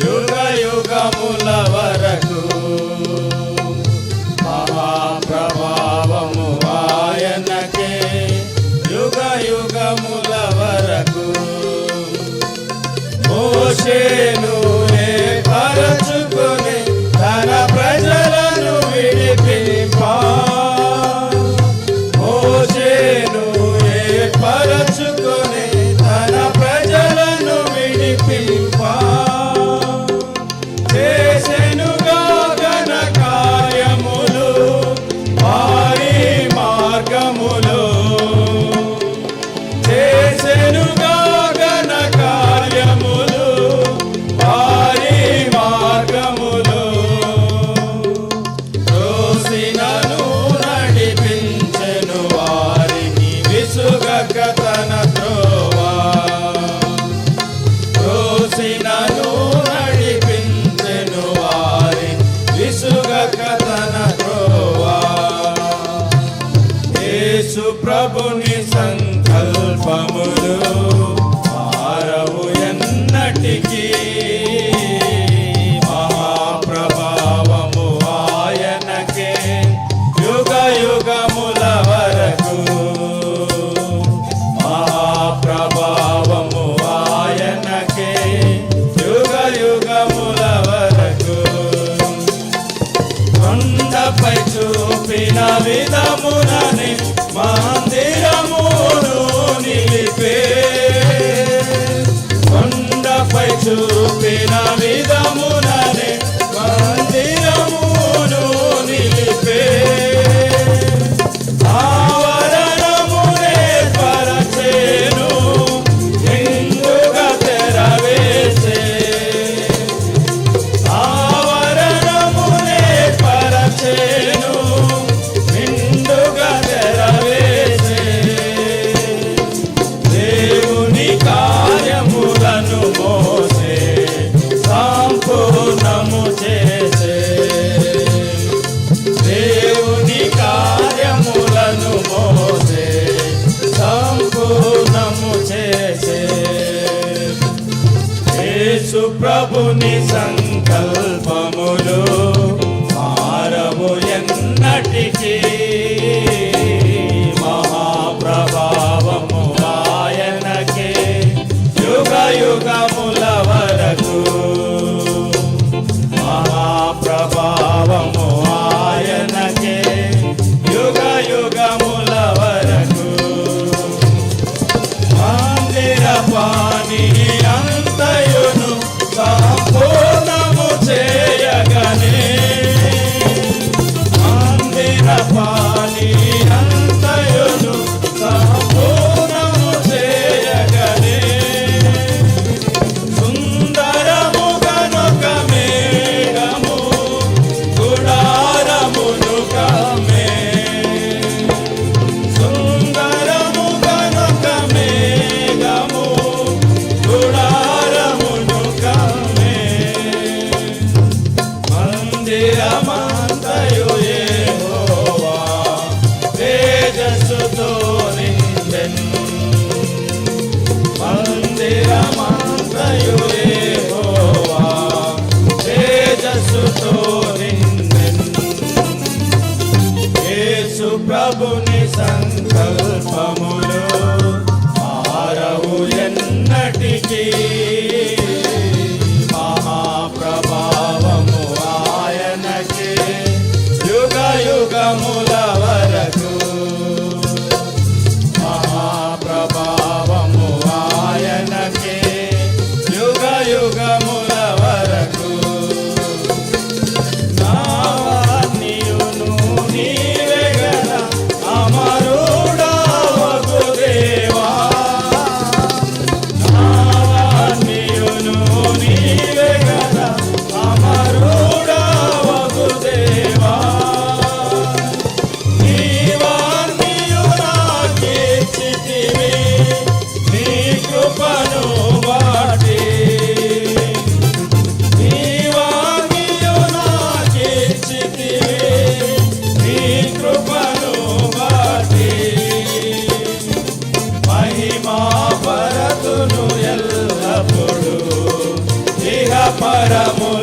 యుగ యుగముల వరకు దేవుని సంకల్పములు మారవు ఎన్నటికీ. మహాప్రభావము ఆయనకే యుగ యుగముల వరకు. మహాప్రభావము ఆయనకే యుగ యుగముల వరకు. కొండపై చూపిన విధమున కొండపై చూపిన విధము యేసు ప్రభుని సంకల్పములు మారము ఎన్నటికీ. తేజస్సుతో నిండెను మందిరమంతయు యెహోవా తేజస్సుతో నిండెను యేసు ప్రభుని సంకల్పములు పరములు ఇహ పరములు